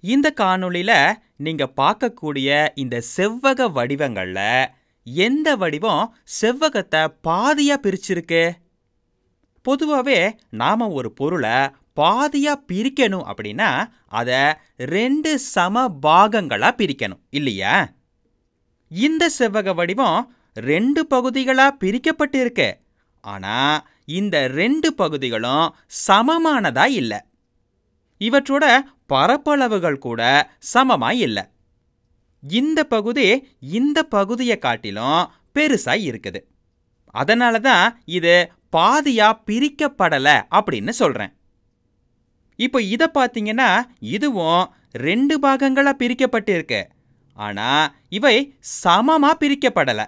இந்த காணொளியில நீங்க பார்க்கக்கூடிய இந்த செவ்வக வடிவங்கள்ல எந்த வடிவம் செவ்வகத்தை பாதியா பிரிச்சிருக்கு? பொதுவாகவே நாம ஒரு பொருளை பாதியா பிரிக்கணும் அப்படின்னா அதை ரெண்டு சம பாகங்களா பிரிக்கணும் இல்லையா? இந்த செவ்வக வடிவம் ரெண்டு பகுதிகளா பிரிக்கப்பட்டிருக்கு. ஆனா இந்த ரெண்டு பகுதிகளும் சமமானதா இல்லை. இவற்றோட பரப்பளவுகள் கூட சமமா இல்லை. இந்த பகுதி இந்த பகுதியை காட்டிலும் பெருசா இருக்குது. அதனால தான் இது பாதியா பிரிக்கப்படல அப்படின்னு சொல்றேன். இப்போ இதை பார்த்தீங்கன்னா இதுவும் ரெண்டு பாகங்களா பிரிக்கப்பட்டிருக்கு. ஆனா இவை சமமா பிரிக்கப்படல.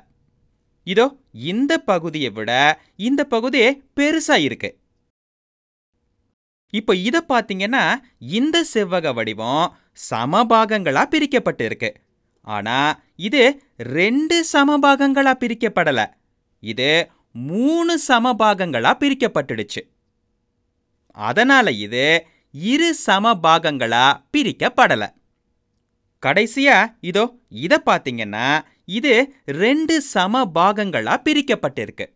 இதோ இந்த பகுதியை விட இந்த பகுதி பெருசா இருக்கு. இப்போ இதை பார்த்தீங்கன்னா இந்த செவ்வக வடிவம் சமபாகங்களா பிரிக்கப்பட்டிருக்கு. ஆனா இது ரெண்டு சமபாகங்களா பிரிக்கப்படல. இது மூணு சமபாகங்களா பிரிக்கப்பட்டுடுச்சு. அதனால இது இரு சமபாகங்களா பிரிக்கப்படல. கடைசியா இதோ இத பாத்தீங்கன்னா இது ரெண்டு சமபாகங்களா பிரிக்கப்பட்டிருக்கு.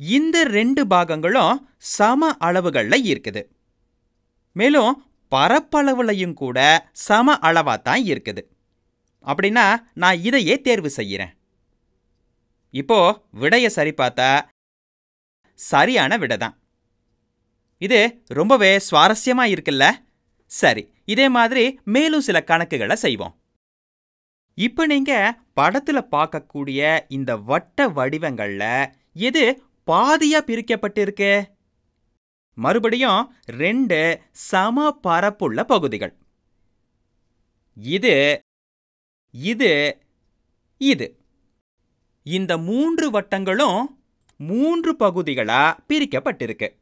இந்த ரெண்டு பாகங்களும் சம அளவுகளில் இருக்குது. மேலும் பரப்பளவுலையும் கூட சம அளவா தான் இருக்குது. அப்படின்னா நான் இதையே தேர்வு செய்கிறேன். இப்போ விடைய சரி பார்த்தா சரியான விடை தான் இது ரொம்பவே சுவாரஸ்யமா இருக்குல்ல? சரி இதே மாதிரி மேலும் சில கணக்குகளை செய்வோம். இப்போ நீங்க படத்துல பார்க்கக்கூடிய இந்த வட்ட வடிவங்கள்ல எது பாதியா பிரிக்கப்பட்டிருக்கு? மறுபடியும் ரெண்டு சம பரப்புள்ள பகுதிகள். இது இது இது. இந்த மூன்று வட்டங்களும் மூன்று பகுதிகளா பிரிக்கப்பட்டிருக்கு.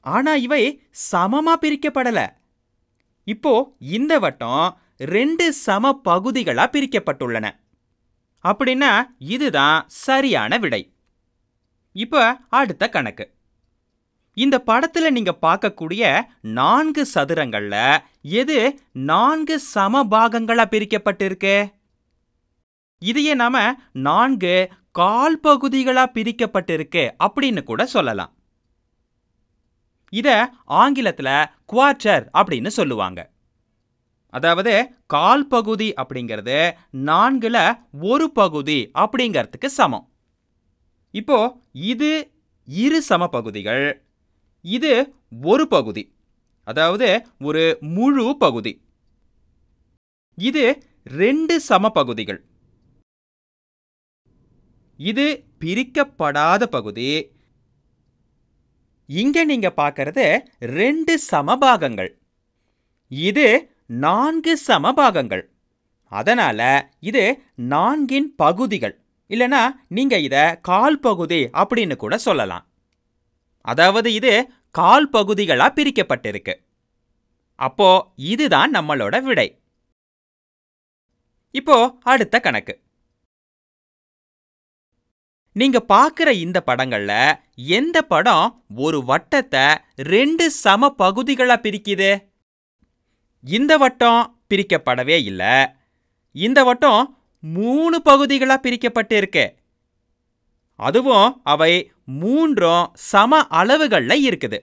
ஆனா இவை சமமா பிரிக்கப்படல. இப்போ இந்த வட்டம் ரெண்டு சம பகுதிகளா பிரிக்கப்பட்டுள்ளன. அப்படின்னா இதுதான் சரியான விடை. இப்போ அடுத்த கணக்கு. இந்த படத்துல நீங்க பார்க்கக்கூடிய நான்கு சதுரங்கள்ல எது நான்கு சம பாகங்களா பிரிக்கப்பட்டிருக்கு? இதையே நாம நான்கு கால் பகுதிகளாக பிரிக்கப்பட்டிருக்கு அப்படின்னு கூட சொல்லலாம். இத ஆங்கிலத்துல குவார்டர் அப்படின்னு சொல்லுவாங்க. அதாவது கால் பகுதி அப்படிங்கிறது நான்குல ஒரு பகுதி அப்படிங்கிறதுக்கு சமம். இப்போ இது இரு சம பகுதிகள் இது ஒரு பகுதி. அதாவது ஒரு முழு பகுதி. இது ரெண்டு சம பகுதிகள் இது பிரிக்கப்படாத பகுதி. இங்க நீங்க பார்க்கறது ரெண்டு சமபாகங்கள். இது நான்கு சமபாகங்கள். அதனால இது நான்கின் பகுதிகள். இல்லனா நீங்க இத கால் பகுதி அப்படின்னு கூட சொல்லலாம். அதாவது இது கால் பகுதிகளாக பிரிக்கப்பட்டிருக்கு. அப்போ இதுதான் நம்மளோட விடை. இப்போ அடுத்த கணக்கு. நீங்க பார்க்குற இந்த படங்கள்ல எந்த படம் ஒரு வட்டத்தை ரெண்டு சம பகுதிகளா பிரிக்குது? இந்த வட்டம் பிரிக்கப்படவே இல்லை. இந்த வட்டம் மூணு பகுதிகளா பிரிக்கப்பட்டு இருக்கு அதுவும் அவை மூன்றும் சம அளவுகள்ல இருக்குது.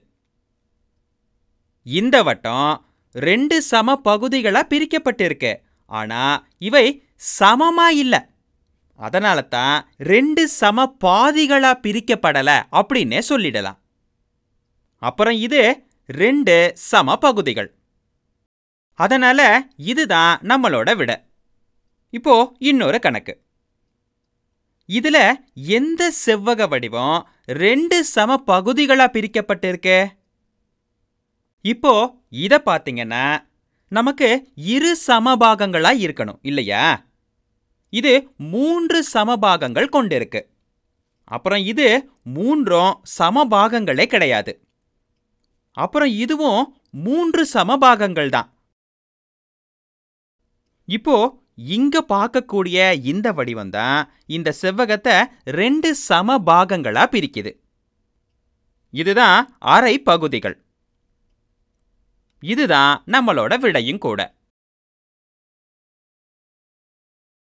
இந்த வட்டம் ரெண்டு சம பகுதிகளா பிரிக்கப்பட்டிருக்கு. ஆனா இவை சமமா இல்லை. அதனால தான் ரெண்டு சம பாதிகளா பிரிக்கப்படல அப்படின்னே சொல்லிடலாம். அப்புறம் இது ரெண்டு சம பகுதிகள். அதனால இதுதான் நம்மளோட விட. இப்போ இன்னொரு கணக்கு. இதுல எந்த செவ்வக வடிவம் ரெண்டு சம பகுதிகளா பிரிக்கப்பட்டிருக்கு? இப்போ இத பாத்தீங்கன்னா நமக்கு இரு சமபாகங்களா இருக்கணும் இல்லையா? இது மூன்று சமபாகங்கள் கொண்டிருக்கு. அப்புறம் இது மூன்றும் சமபாகங்களே கிடையாது. அப்புறம் இதுவும் மூன்று சமபாகங்கள் தான் இப்போ இங்க பார்க்கக்கூடிய இந்த வடிவம் தான் இந்த செவ்வகத்தை ரெண்டு சம பாகங்களா பிரிக்குது. இதுதான் அரை பகுதிகள். இதுதான் நம்மளோட விடையும் கூட.